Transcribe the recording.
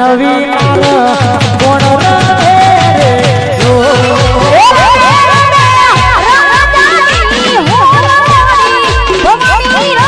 નવી